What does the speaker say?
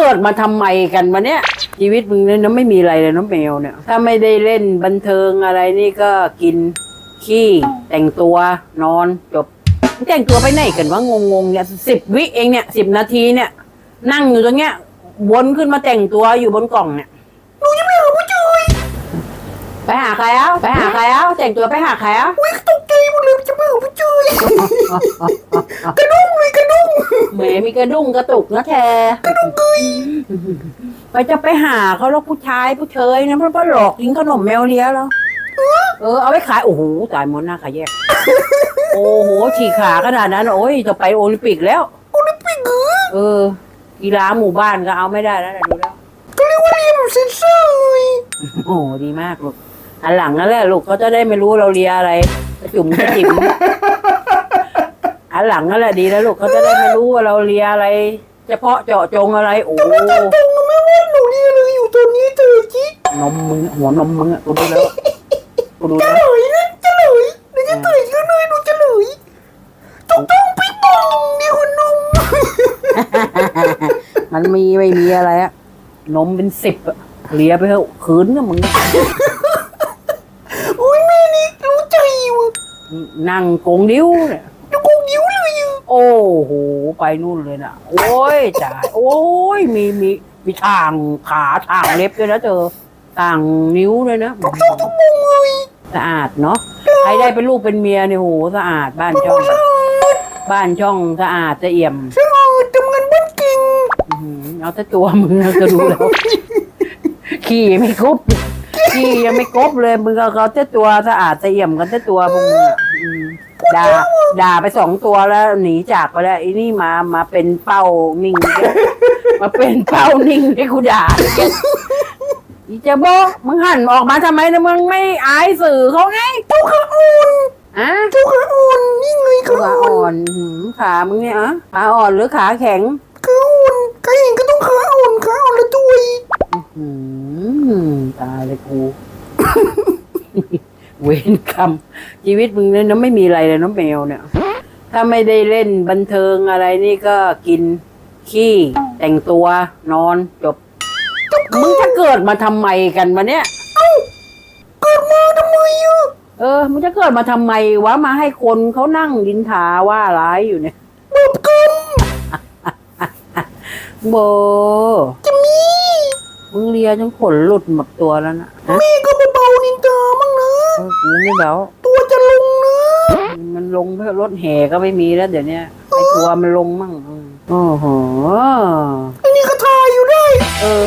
เกิดมาทำไมกันวะเนี่ยชีวิตมึงเนี่ยนะไม่มีอะไรเลยน้องแมวเนี่ย ถ้าไม่ได้เล่นบันเทิงอะไรนี่ก็กินขี้แต่งตัวนอนจบมึงแต่งตัวไปไหนกันวะงงๆเนี่ยสิบวิเองเนี่ยสิบนาทีเนี่ย นั่งอยู่ตรงเนี้ยวนขึ้นมาแต่งตัวอยู่บนกล่องเนี่ยหนูยังไม่หาผู้ชายไปหาใครเอ้าไปหาใครเอ้าแต่งตัวไปหาใครเอ้าอุ้ยตกใจหมดเลยจะไม่หาผู้ชายกระดุ้งเลยกระดุ้ง แหมมีกระดุ้งกระตุกนะแทไปจะไปหาเขาแล้วผู้ชายผู้เชยนะเพราะว่าหลอกกินขนมแมวเลี้ยแล้ว เออเอาไว้ขาย โอ้โหตายหมดหน้าขายแยก โอ้โหฉีกขาขนาดนั้น โอ้ยจะไปโอลิมปิกแล้ว โอลิมปิกเหรอเออ กีฬาหมู่บ้านก็เอาไม่ได้แล้วนะดูแล้วก็เรียกว่าเรียนแบบเซนเซอร์เลยโอ้โหดีมากลูกอันหลังนั่นแหละลูกเขาจะได้ไม่รู้เราเรียอะไรกระจุ่มกระจิ๋ม อันหลังนั่นแหละดีแล้วลูกเขาจะได้ไม่รู้ว่าเราเรียอะไร เฉพาะเจาะจงอะไร โอ้ตรงนะแม่ว่าหนูเรียนเลยอยู่ตอนนี้เธอจิ๊กนมมึงหัวนมมึงอะกูดูแล้วกูดูจะแล้วเลยนะจะเลยเดี๋ยวจะเตยก็เลยหนูจะเลยต้องต้องไปมองเดี๋ยวหนมมันมีไม่มีอะไรอะนมเป็นสิบอะเลียไปเถอะขืนนะมึงอุ้ยแม่นี่รู้ใจว่ะนั่งโกงดิ้วเนี่ย ดูกงยิ้วเลยอะ โอ้โหไปนู่นเลยนะโอ้ยจ่ายโอ้ยมีมีมีทางขาทางเล็บด้วยนะเธอต่างนิ้วด้วยนะทุกทุกทุกมุมเลยสะอาดเนาะใครได้เป็นลูกเป็นเมียเนี่ยโหสะอาดบ้านช่อง บ้านช่องสะอาดจะเอี่ยมสะอาดทำงานบ้านก่งเอาแต่ตัวมึงนะก็ดูแล้วขี้ไม่ครบขี้ยังไม่ครบเลยมึงเอาเขาแต่ตัวสะอาดจะเอี่ยมกันแต่ตัวมึง ด่าด่าไปสองตัวแล้วหนีจากไปแล้วไอ้นี่มามาเป็นเป้านิ่ง มาเป็นเป้านิ่งให้กูด่าอีเจะบอกมึงหันออกมาทำไมนะมึงไม่อายสื่อเขาไงเจ้าขาอ่อนอะเจ้าขาอ่อนนี่ไงขาขาอ่อนอ่อนหืมขามึงเนี่ยอะขาอ่อนหรือขาแข็งขาอ่อนใครเห็นก็ต้องขาอ่อนขาอ่อนละตัวอีกอืมตายเลยกู เวรกรรมชีวิตมึงเนี่ยนะไม่มีอะไรเลยน้องแมวเนี่ย ถ้าไม่ได้เล่นบันเทิงอะไรนี่ก็กินขี้แต่งตัวนอนจบ มึงจะเกิดมาทำไมกันวะเนี่ยเกิดมาทำไมอะเออ มึงจะเกิดมาทำไมวะมาให้คนเขานั่งดินทาว่าร้ายอยู่เนี่ยบาปกรรมโบจะมีมึงเลียจนขนหลุดหมดตัวแล้วนะฮะแม่ก็เบาๆนินจามั่งนะเออกูไม่เบาตัวจะลงนะมันลงเพื่อรถแห่ก็ไม่มีแล้วเดี๋ยวเนี้ยไอตัวมันลงมั่งอืมโอ้โหไอ้นี่ก็ทายอยู่ได้ เออ